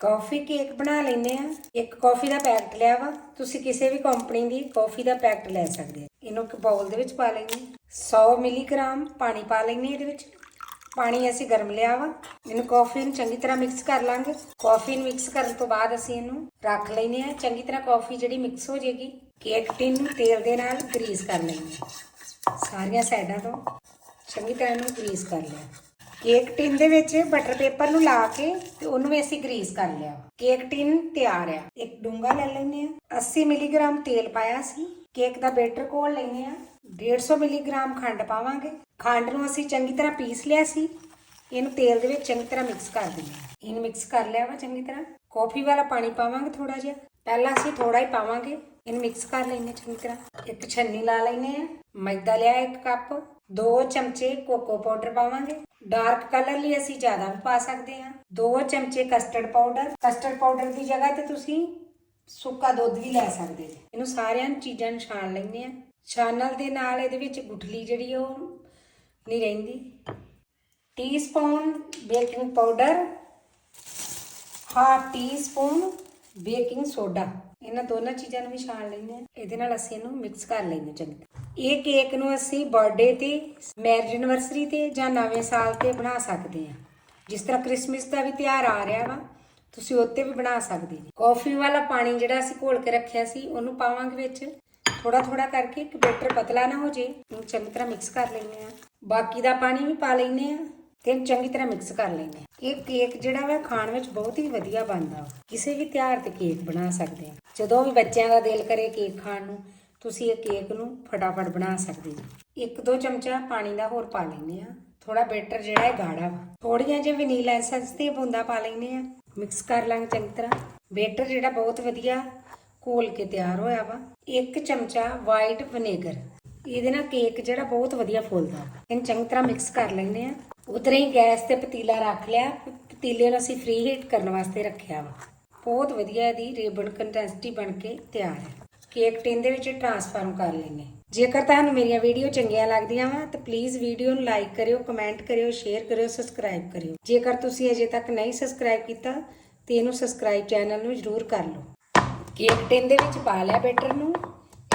ਕਾਫੀ cake ਬਣਾ ਲੈਂਦੇ ਆ ਇੱਕ ਕਾਫੀ ਦਾ ਪੈਕਟ ਲਿਆ ਵਾ। ਤੁਸੀਂ ਕਿਸੇ ਵੀ ਕੰਪਨੀ ਦੀ ਕਾਫੀ ਦਾ ਪੈਕਟ ਲੈ ਸਕਦੇ ਆ ਇਹਨੂੰ ਇੱਕ ਬਾਉਲ ਦੇ ਵਿੱਚ ਪਾ ਲੈਂਦੇ ਹਾਂ। 100 ਮਿਲੀਗ੍ਰਾਮ ਪਾਣੀ ਪਾ ਲੈਂਦੇ ਇਹਦੇ ਵਿੱਚ। ਪਾਣੀ ਅਸੀਂ ਗਰਮ ਲਿਆ ਵਾ। ਇਹਨੂੰ ਕਾਫੀ ਨੂੰ ਚੰਗੀ ਤਰ੍ਹਾਂ ਮਿਕਸ ਕਰ ਲਾਂਗੇ। ਕਾਫੀ ਨੂੰ ਮਿਕਸ ਕਰਨ ਤੋਂ ਬਾਅਦ ਅਸੀਂ ਇਹਨੂੰ ਰੱਖ ਲੈਂਦੇ ਆ ਚੰਗੀ ਤਰ੍ਹਾਂ ਕਾਫੀ ਜਿਹੜੀ ਮਿਕਸ ਹੋ ਜਾਏਗੀ ਕੇਕ ਟਿਨ ਨੂੰ ਤੇਲ ਦੇ ਨਾਲ ਗਰੀਸ ਕਰ ਲੈਂਦੇ ਹਾਂ। ਸਾਰੀਆਂ ਸਾਈਡਾਂ ਤੋਂ ਚੰਗੀ ਤਰ੍ਹਾਂ ਇਹਨੂੰ ਗਰੀਸ ਕਰ ਲਿਆ। ਕੇਕ ਟਿਨ ਦੇ ਵਿੱਚ ਬਟਰ ਪੇਪਰ ਨੂੰ ਲਾ ਕੇ ਤੇ ਉਹਨੂੰ ਵੀ ਅਸੀਂ ਗਰੀਸ ਕਰ ਲਿਆ। ਕੇਕ ਟਿਨ ਤਿਆਰ ਆ ਇੱਕ ਡੂੰਗਾ ਲੈ ਲੈਂਦੇ ਆ 80 ਮਿਲੀਗ੍ਰਾਮ ਤੇਲ ਪਾਇਆ ਸੀ। ਕੇਕ ਦਾ ਬੈਟਰ ਘੋਲ ਲੈਂਦੇ ਆ 150 ਮਿਲੀਗ੍ਰਾਮ ਖੰਡ ਪਾਵਾਂਗੇ। ਖੰਡ ਨੂੰ ਅਸੀਂ ਚੰਗੀ ਤਰ੍ਹਾਂ ਪੀਸ ਲਿਆ ਸੀ। ਇਹਨੂੰ ਤੇਲ ਦੇ ਵਿੱਚ ਚੰਗੀ ਤਰ੍ਹਾਂ ਮਿਕਸ ਕਰ ਦਿੰਦੇ ਆ ਇਹਨੂੰ ਮਿਕਸ ਕਰ ਲਿਆ ਵਾ ਚੰਗੀ ਤਰ੍ਹਾਂ। ਕਾਫੀ ਵਾਲਾ ਪਾਣੀ ਪਾਵਾਂਗੇ ਥੋੜਾ ਜਿਹਾ। ਪਹਿਲਾਂ ਅਸੀਂ ਥੋੜਾ ਹੀ ਪਾਵਾਂਗੇ। ਇਹਨੂੰ ਮਿਕਸ ਕਰ ਲੈਂਦੇ ਚੰਗੀ ਤਰ੍ਹਾਂ। ਇੱਕ ਛੰਨੀ ਲਾ ਲੈਂਦੇ ਆ ਮੈਦਾ ਲਿਆ ਇੱਕ ਕੱਪ। ਦੋ ਚਮਚੇ ਕੋਕੋ ਪਾਊਡਰ ਪਾਵਾਂਗੇ। ਡਾਰਕ ਕਲਰ ਲਈ ਅਸੀਂ ਜ਼ਿਆਦਾ ਵੀ ਪਾ ਸਕਦੇ ਹਾਂ। 2 ਚਮਚੇ ਕਸਟਰਡ ਪਾਊਡਰ। ਕਸਟਰਡ ਪਾਊਡਰ ਦੀ ਜਗ੍ਹਾ ਤੇ ਤੁਸੀਂ ਸੁੱਕਾ ਦੁੱਧ ਵੀ ਲੈ ਸਕਦੇ ਜੀ ਇਹਨੂੰ ਸਾਰਿਆਂ ਚੀਜ਼ਾਂ ਨੂੰ ਛਾਣ ਲੈਂਦੇ ਆ ਛਾਨਲ ਦੇ ਨਾਲ ਇਹਦੇ ਵਿੱਚ ਗੁਠਲੀ ਜਿਹੜੀ ਉਹ ਨਹੀਂ ਰਹਿੰਦੀ। Teaspoon baking powder half teaspoon baking soda ਇਹਨਾਂ ਦੋਨਾਂ ਚੀਜ਼ਾਂ ਨੂੰ ਵੀ ਛਾਣ ਲੈਂਦੇ ਆ ਇਹਦੇ ਨਾਲ ਅਸੀਂ ਇਹਨੂੰ ਮਿਕਸ ਕਰ ਲੈਂਦੇ ਚੰਗੀ ਤਰ੍ਹਾਂ। ਇਹ ਕੇਕ ਨੂੰ ਅਸੀਂ ਬਰਥਡੇ ਤੇ ਮੈਰਿਜ ਐਨਵਰਸਰੀ ਤੇ ਜਾਂ ਨਵੇਂ ਸਾਲ ਤੇ ਬਣਾ ਸਕਦੇ ਹਾਂ। ਜਿਸ ਤਰ੍ਹਾਂ ਕ੍ਰਿਸਮਸ ਦਾ ਵੀ ਤਿਉਹਾਰ ਆ ਰਿਹਾ ਵਾ, ਤੁਸੀਂ ਉੱਤੇ ਵੀ ਬਣਾ ਸਕਦੇ ਜੀ ਕਾਫੀ ਵਾਲਾ ਪਾਣੀ ਜਿਹੜਾ ਅਸੀਂ ਘੋਲ ਕੇ ਰੱਖਿਆ ਸੀ, ਉਹਨੂੰ ਪਾਵਾਂਗੇ ਵਿੱਚ। ਥੋੜਾ ਥੋੜਾ ਕਰਕੇ ਕਿ ਬੈਟਰ ਪਤਲਾ ਨਾ ਹੋ ਜੇ ਇਹਨੂੰ ਚੰਗੀ ਤਰ੍ਹਾਂ ਮਿਕਸ ਕਰ ਲੈਂਦੇ ਆ ਬਾਕੀ ਦਾ ਪਾਣੀ ਵੀ ਪਾ ਲੈਂਦੇ ਆ ਤੇ ਚੰਗੀ ਤਰ੍ਹਾਂ ਮਿਕਸ ਕਰ ਲੈਂਦੇ ਆ ਇਹ ਕੇਕ ਜਿਹੜਾ ਵਾ, ਖਾਣ ਵਿੱਚ ਬਹੁਤ ਹੀ ਵਧੀਆ ਬਣਦਾ ਵਾ। ਕਿਸੇ ਵੀ ਤਿਉਹਾਰ ਤੇ ਕੇਕ ਬਣਾ ਸਕਦੇ ਆ ਜਦੋਂ ਵੀ ਬੱਚਿਆਂ ਦਾ ਦਿਲ ਕਰੇ ਕੇਕ ਖਾਣ ਨੂੰ ਤੁਸੀਂ ਇਹ ਕੇਕ ਨੂੰ ਫਟਾਫਟ ਬਣਾ ਸਕਦੇ ਜੀ ਇੱਕ ਦੋ ਚਮਚਾ ਪਾਣੀ ਦਾ ਹੋਰ ਪਾ ਲੈਂਦੇ ਆ ਥੋੜਾ ਬੈਟਰ ਜਿਹੜਾ ਹੈ ਗਾੜਾ ਵਾ। ਥੋੜੀਆਂ ਜਿਹੀਆਂ ਵਨੀਲਾ ਐਸੈਂਸ ਦੀਆਂ ਬੂੰਦਾਂ ਪਾ ਲੈਂਦੇ ਆ ਮਿਕਸ ਕਰ ਲਾਂਗੇ ਚੰਗੀ ਤਰ੍ਹਾਂ। ਬੈਟਰ ਜਿਹੜਾ ਬਹੁਤ ਵਧੀਆ ਘੋਲ ਕੇ ਤਿਆਰ ਹੋਇਆ ਵਾ। ਇੱਕ ਚਮਚਾ ਵਾਈਟ ਵਿਨੇਗਰ। ਇਹਦੇ ਨਾਲ ਕੇਕ ਜਿਹੜਾ ਬਹੁਤ ਵਧੀਆ ਫੁੱਲਦਾ ਇਹਨੂੰ ਚੰਗੀ ਤਰ੍ਹਾਂ ਮਿਕਸ ਕਰ ਲੈਂਦੇ ਆ ਉਧਰ ਹੀ ਗੈਸ ਤੇ ਪਤੀਲਾ ਰੱਖ ਲਿਆ। ਪਤੀਲੇ ਨੂੰ ਅਸੀਂ ਫ੍ਰੀ ਹੀਟ ਕਰਨ ਵਾਸਤੇ ਰੱਖਿਆ ਵਾ। ਬਹੁਤ ਵਧੀਆ ਇਹਦੀ ਰੇਬਨ ਕੰਟੈਂਸਿਟੀ ਬਣ ਕੇ ਤਿਆਰ ਹੈ। ਕੇਕ ਟਿਨ ਦੇ ਵਿੱਚ ਟਰਾਂਸਫਾਰਮ ਕਰ ਲੈਂਗੇ ਜੇਕਰ ਤੁਹਾਨੂੰ ਮੇਰੀਆਂ ਵੀਡੀਓ ਚੰਗੀਆਂ ਲੱਗਦੀਆਂ ਵਾ, ਤਾਂ ਪਲੀਜ਼ ਵੀਡੀਓ ਨੂੰ ਲਾਈਕ ਕਰਿਓ, ਕਮੈਂਟ ਕਰਿਓ, ਸ਼ੇਅਰ ਕਰਿਓ, ਸਬਸਕ੍ਰਾਈਬ ਕਰਿਓ। ਜੇਕਰ ਤੁਸੀਂ ਅਜੇ ਤੱਕ ਨਹੀਂ ਸਬਸਕ੍ਰਾਈਬ ਕੀਤਾ, ਤੇ ਇਹਨੂੰ ਸਬਸਕ੍ਰਾਈਬ ਚੈਨਲ ਨੂੰ ਜਰੂਰ ਕਰ ਲਓ। ਕੇਕ ਟਿਨ ਦੇ ਵਿੱਚ ਪਾ ਲਿਆ ਬੈਟਰ ਨੂੰ।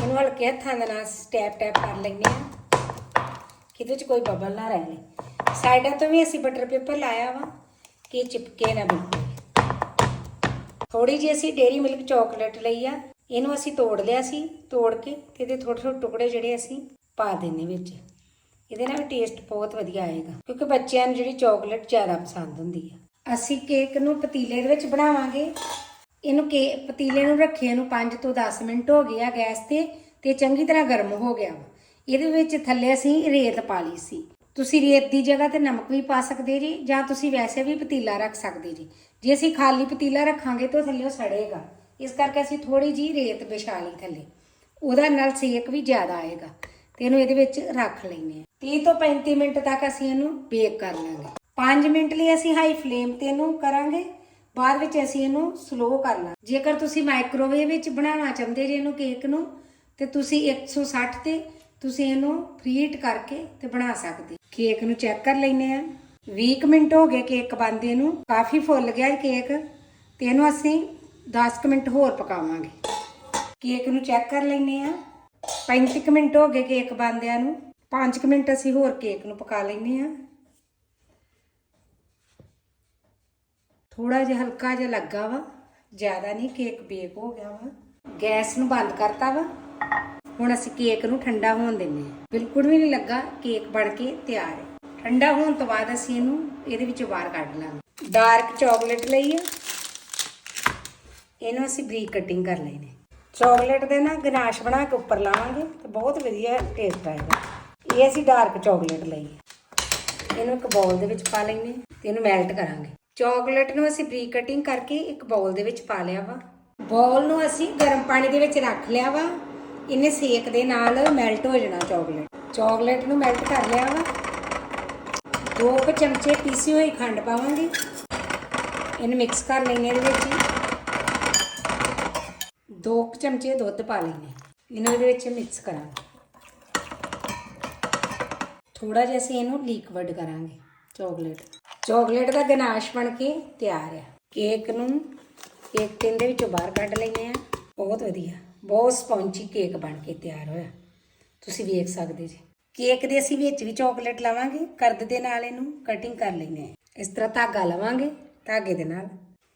ਇਹਨੂੰ ਹਲਕੇ ਹੱਥਾਂ ਦੇ ਨਾਲ ਸਟੈਪ ਟੈਪ ਕਰ ਲੈਂਦੇ ਆ ਕਿਤੇ ਚ ਕੋਈ ਬਬਲ ਨਾ ਰਹਿ ਲੇ ਸਾਈਡਾਂ ਤੋਂ ਵੀ ਅਸੀਂ ਬਟਰ ਪੇਪਰ ਲਾਇਆ ਵਾ, ਕਿ ਚਿਪਕੇ ਨਾ ਬਿਲਕੁਲ। ਥੋੜੀ ਜਿਹੀ ਅਸੀਂ ਡੇਰੀ ਮਿਲਕ ਚਾਕਲੇਟ ਲਈ ਆ। ਇਹਨੂੰ ਅਸੀਂ ਤੋੜ ਲਿਆ ਸੀ, ਤੋੜ ਕੇ ਤੇ ਇਹਦੇ ਥੋੜੇ ਥੋੜੇ ਟੁਕੜੇ ਜਿਹੜੇ ਅਸੀਂ ਪਾ ਦੇਣੇ ਵਿੱਚ। ਇਹਦੇ ਨਾਲ ਟੇਸਟ ਬਹੁਤ ਵਧੀਆ ਆਏਗਾ, ਕਿਉਂਕਿ ਬੱਚਿਆਂ ਨੂੰ ਜਿਹੜੀ ਚਾਕਲੇਟ ਜ਼ਿਆਦਾ ਪਸੰਦ ਹੁੰਦੀ ਆ। ਅਸੀਂ ਕੇਕ ਨੂੰ ਪਤੀਲੇ ਦੇ ਵਿੱਚ ਬਣਾਵਾਂਗੇ। ਇਹਨੂੰ ਕੇ, ਪਤੀਲੇ ਨੂੰ ਰੱਖੇ ਨੂੰ 5 ਤੋਂ 10 ਮਿੰਟ ਹੋ ਗਏ ਆ ਗੈਸ ਤੇ ਤੇ ਚੰਗੀ ਤਰ੍ਹਾਂ ਗਰਮ ਹੋ ਗਿਆ ਵਾ। ਇਹਦੇ ਵਿੱਚ ਥੱਲੇ ਅਸੀਂ ਰੇਤ ਪਾ ਲਈ ਸੀ। ਤੁਸੀਂ ਰੇਤ ਦੀ ਜਗ੍ਹਾ ਤੇ ਨਮਕ ਵੀ ਪਾ ਸਕਦੇ ਜੀ, ਜਾਂ ਤੁਸੀਂ ਵੈਸੇ ਵੀ ਪਤੀਲਾ ਰੱਖ ਸਕਦੇ ਜੀ। ਜੇ ਅਸੀਂ ਖਾਲੀ ਪਤੀਲਾ ਰੱਖਾਂਗੇ ਤਾਂ ਥੱਲੇ ਉਹ ਸੜੇਗਾ। ਇਸ ਕਰਕੇ ਅਸੀਂ ਥੋੜੀ ਜੀ ਰੇਤ ਵਿਛਾ ਲਈ ਥੱਲੇ। ਉਹਦਾ ਨਾਲ ਸੇਕ ਵੀ ਜ਼ਿਆਦਾ ਆਏਗਾ ਤੇ ਇਹਨੂੰ ਇਹਦੇ ਵਿੱਚ ਰੱਖ ਲੈਨੇ ਆ 30 ਤੋਂ 35 ਮਿੰਟ ਤੱਕ ਅਸੀਂ ਇਹਨੂੰ ਬੇਕ ਕਰ ਲਾਂਗੇ। 5 ਮਿੰਟ ਲਈ ਅਸੀਂ ਹਾਈ ਫਲੇਮ ਤੇ ਇਹਨੂੰ ਕਰਾਂਗੇ। ਬਾਅਦ ਵਿੱਚ ਅਸੀਂ ਇਹਨੂੰ ਸਲੋ ਕਰ ਲਾਂਗੇ। ਜੇਕਰ ਤੁਸੀਂ ਮਾਈਕ੍ਰੋਵੇਵ ਵਿੱਚ ਬਣਾਉਣਾ ਚਾਹੁੰਦੇ ਜੇ ਇਹਨੂੰ ਕੇਕ ਨੂੰ, ਤੇ ਤੁਸੀਂ 160 ਤੇ ਤੁਸੀਂ ਇਹਨੂੰ ਫਰੀਟ ਕਰਕੇ ਤੇ ਬਣਾ ਸਕਦੇ ਕੇਕ ਨੂੰ ਚੈੱਕ ਕਰ ਲੈਨੇ ਆ 20 ਕੁ ਮਿੰਟ ਹੋ ਗਏ ਕੇਕ ਬੰਦੇ ਨੂੰ। ਕਾਫੀ ਫੁੱਲ ਗਿਆ ਕੇਕ ਤੇ ਇਹਨੂੰ ਅਸੀਂ 10 ਕੁ ਮਿੰਟ ਹੋਰ ਪਕਾਵਾਂਗੇ। ਕੇਕ ਨੂੰ ਚੈੱਕ ਕਰ ਲੈਨੇ ਆ 35 ਕੁ ਮਿੰਟ ਹੋ ਗਏ ਕੇਕ ਬੰਦਿਆਂ ਨੂੰ। 5 ਕੁ ਮਿੰਟ ਅਸੀਂ ਹੋਰ ਕੇਕ ਨੂੰ ਪਕਾ ਲੈਨੇ ਆ ਥੋੜਾ ਜਿਹਾ ਹਲਕਾ ਜਿਹਾ ਲੱਗਾ ਵਾ। ਜ਼ਿਆਦਾ ਨਹੀਂ, ਕੇਕ ਬੇਕ ਹੋ ਗਿਆ ਵਾ। ਗੈਸ ਨੂੰ ਬੰਦ ਕਰਤਾ ਵਾ। ਹੁਣ ਅਸੀਂ ਕੇਕ ਨੂੰ ਠੰਡਾ ਹੋਣ ਦਿੰਨੇ ਆ ਬਿਲਕੁਲ ਵੀ ਨਹੀਂ ਲੱਗਾ, ਕੇਕ ਬਣ ਕੇ ਤਿਆਰ। ਹੈ ਠੰਡਾ ਹੋਣ ਤੋਂ ਬਾਅਦ ਅਸੀਂ ਇਹਨੂੰ, ਇਹਦੇ ਵਿੱਚੋਂ ਬਾਹਰ ਕੱਢ ਲਾਂਗੇ। ਡਾਰਕ ਚਾਕਲੇਟ ਲਈ ਆ। ਇਹਨੂੰ ਅਸੀਂ ਬਰੀਕ ਕਟਿੰਗ ਕਰ ਲੈਣੇ ਚਾਕਲੇਟ ਦੇ ਨਾ ਗਨਾਸ਼ ਬਣਾ ਕੇ ਉੱਪਰ ਲਾਵਾਂਗੇ ਤੇ ਬਹੁਤ ਵਧੀਆ ਟੇਸਟ ਆਏਗਾ ਇਹ ਅਸੀਂ ਡਾਰਕ ਚਾਕਲੇਟ ਲਈ ਇਹਨੂੰ ਇੱਕ ਬਾਉਲ ਦੇ ਵਿੱਚ ਪਾ ਲੈਣੇ ਤੇ ਇਹਨੂੰ ਮੈਲਟ ਕਰਾਂਗੇ। ਚਾਕਲੇਟ ਨੂੰ ਅਸੀਂ ਬਰੀਕ ਕਟਿੰਗ ਕਰਕੇ ਇੱਕ ਬਾਉਲ ਦੇ ਵਿੱਚ ਪਾ ਲਿਆ ਵਾ। ਬਾਉਲ ਨੂੰ ਅਸੀਂ ਗਰਮ ਪਾਣੀ ਦੇ ਵਿੱਚ ਰੱਖ ਲਿਆ ਵਾ। ਇਹਨੇ ਸੇਕ ਦੇ ਨਾਲ ਮੈਲਟ ਹੋ ਜਾਣਾ ਚਾਕਲੇਟ ਚਾਕਲੇਟ ਨੂੰ ਮੈਲਟ ਕਰ ਲਿਆ ਵਾ। ਦੋ ਕੁ ਚਮਚੇ ਪੀਸੀ ਹੋਈ ਖੰਡ ਪਾਵਾਂਗੇ। ਇਹਨੂੰ ਮਿਕਸ ਕਰ ਲੈਣੇ ਇਹਦੇ ਵਿੱਚ ਹੀ। ਦੋ ਕੁ ਚਮਚੇ ਦੁੱਧ ਪਾ ਲੈਣੇ ਇਹਨੂੰ ਇਹਦੇ ਵਿੱਚ ਮਿਕਸ ਕਰਾਂਗੇ। ਥੋੜਾ ਜਿਹਾ ਅਸੀਂ ਇਹਨੂੰ ਲਿਕਵਿਡ ਕਰਾਂਗੇ ਚਾਕਲੇਟ ਚਾਕਲੇਟ ਦਾ ਗਨਾਸ਼ ਬਣ ਕੇ ਤਿਆਰ ਆ। ਕੇਕ ਨੂੰ ਕੇਕ ਟਿਨ ਦੇ ਵਿੱਚੋਂ ਬਾਹਰ ਕੱਢ ਲੈਨੇ ਆ ਬਹੁਤ ਵਧੀਆ, ਬਹੁਤ ਸਪੌਂਜੀ ਕੇਕ ਬਣ ਕੇ ਤਿਆਰ ਹੋਇਆ। ਤੁਸੀਂ ਵੇਖ ਸਕਦੇ ਜੀ। ਕੇਕ ਦੇ ਅਸੀਂ ਵਿੱਚ ਵੀ ਚਾਕਲੇਟ ਲਾਵਾਂਗੇ, ਕਰਦ ਦੇ ਨਾਲ ਇਹਨੂੰ ਕਟਿੰਗ ਕਰ ਲੈਨੇ ਆ ਇਸ ਤਰ੍ਹਾਂ ਧਾਗਾ ਲਵਾਂਗੇ, ਧਾਗੇ ਦੇ ਨਾਲ।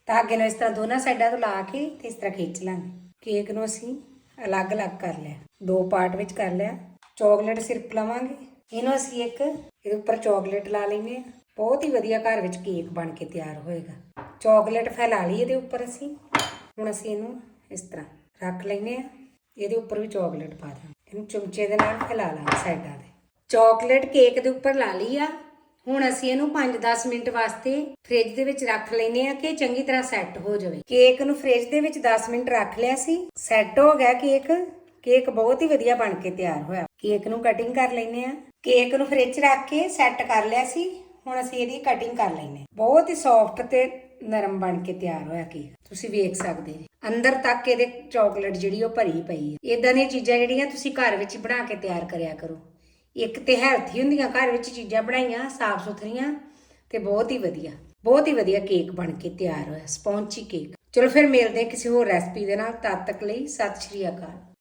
ਧਾਗੇ ਨੂੰ ਇਸ ਤਰ੍ਹਾਂ ਦੋਨਾਂ ਸਾਈਡਾਂ ਤੋਂ ਲਾ ਕੇ ਤੇ ਇਸ ਤਰ੍ਹਾਂ ਖਿੱਚ ਲਾਂਗੇ। ਕੇਕ ਨੂੰ ਅਸੀਂ ਅਲੱਗ-ਅਲੱਗ ਕਰ ਲਿਆ। ਦੋ ਪਾਰਟ ਵਿੱਚ ਕਰ ਲਿਆ। ਚਾਕਲੇਟ ਸਿਰਪ ਲਵਾਂਗੇ। ਇਹਨੂੰ ਅਸੀਂ ਇੱਕ ਇਹਦੇ ਉੱਪਰ ਚਾਕਲੇਟ ਲਾ ਲੈਨੇ ਆ ਬਹੁਤ ਹੀ ਵਧੀਆ ਘਰ ਵਿੱਚ ਕੇਕ ਬਣ ਕੇ ਤਿਆਰ ਹੋਏਗਾ। ਚਾਕਲੇਟ ਫੈਲਾ ਲਈ ਇਹਦੇ ਉੱਪਰ ਅਸੀਂ। ਹੁਣ ਅਸੀਂ ਇਹਨੂੰ ਇਸ ਤਰ੍ਹਾਂ ਰੱਖ ਲੈਨੇ ਆ ਇਹਦੇ ਉੱਪਰ ਵੀ ਚਾਕਲੇਟ ਪਾ ਦਾਂਗੇ ਇਹਨੂੰ ਚਮਚੇ ਦੇ ਨਾਲ ਫੈਲਾ ਲਾਂਗੇ ਸਾਈਡਾਂ ਤੇ। ਚਾਕਲੇਟ ਕੇਕ ਦੇ ਉੱਪਰ ਲਾ ਲਈ ਆ। ਹੁਣ ਅਸੀਂ ਇਹਨੂੰ 5-10 ਮਿੰਟ ਵਾਸਤੇ ਫ੍ਰਿਜ ਦੇ ਵਿੱਚ ਰੱਖ ਲੈਨੇ ਆ ਕਿ ਚੰਗੀ ਤਰ੍ਹਾਂ ਸੈੱਟ ਹੋ ਜਾਵੇ। ਕੇਕ ਨੂੰ ਫ੍ਰਿਜ ਦੇ ਵਿੱਚ 10 ਮਿੰਟ ਰੱਖ ਲਿਆ ਸੀ। ਸੈੱਟ ਹੋ ਗਿਆ ਕੇਕ। ਕੇਕ ਬਹੁਤ ਹੀ ਵਧੀਆ ਬਣ ਕੇ ਤਿਆਰ ਹੋਇਆ। ਕੇਕ ਨੂੰ ਕਟਿੰਗ ਕਰ ਲੈਨੇ ਆ। ਕੇਕ ਨੂੰ ਫ੍ਰਿਜ 'ਚ ਰੱਖ ਕੇ ਸੈੱਟ ਕਰ ਲਿਆ ਸੀ। ਹੁਣ ਅਸੀਂ ਇਹਦੀ ਕਟਿੰਗ ਕਰ ਲੈਨੇ ਬਹੁਤ ਹੀ ਸੌਫਟ ਤੇ ਨਰਮ ਬਣ ਕੇ ਤਿਆਰ ਹੋਇਆ ਕੇਕ। ਤੁਸੀਂ ਵੇਖ ਸਕਦੇ ਜੀ। ਅੰਦਰ ਤੱਕ ਇਹਦੇ ਚਾਕਲੇਟ ਜਿਹੜੀ ਉਹ ਭਰੀ ਪਈ ਹੈ। ਇਦਾਂ ਦੀਆਂ ਚੀਜ਼ਾਂ ਜਿਹੜੀਆਂ ਤੁਸੀਂ ਘਰ ਵਿੱਚ ਬਣਾ ਕੇ ਤਿਆਰ ਕਰਿਆ ਕਰੋ। ਇੱਕ ਤੇ ਹੈਲਥੀ ਹੁੰਦੀਆਂ, ਘਰ ਵਿੱਚ ਚੀਜ਼ਾਂ ਬਣਾਈਆਂ, ਸਾਫ਼ ਸੁਥਰੀਆਂ ਤੇ ਬਹੁਤ ਹੀ ਵਧੀਆ। ਬਹੁਤ ਹੀ ਵਧੀਆ ਕੇਕ ਬਣ ਕੇ ਤਿਆਰ ਹੋਇਆ ਸਪੌਂਚੀ ਕੇਕ ਚਲੋ ਫਿਰ ਮਿਲਦੇ ਹਾਂ ਕਿਸੇ ਹੋਰ ਰੈਸਪੀ ਦੇ ਨਾਲ, ਤਦ ਤੱਕ ਲਈ ਸਤਿ ਸ਼੍ਰੀ ਅਕਾਲ।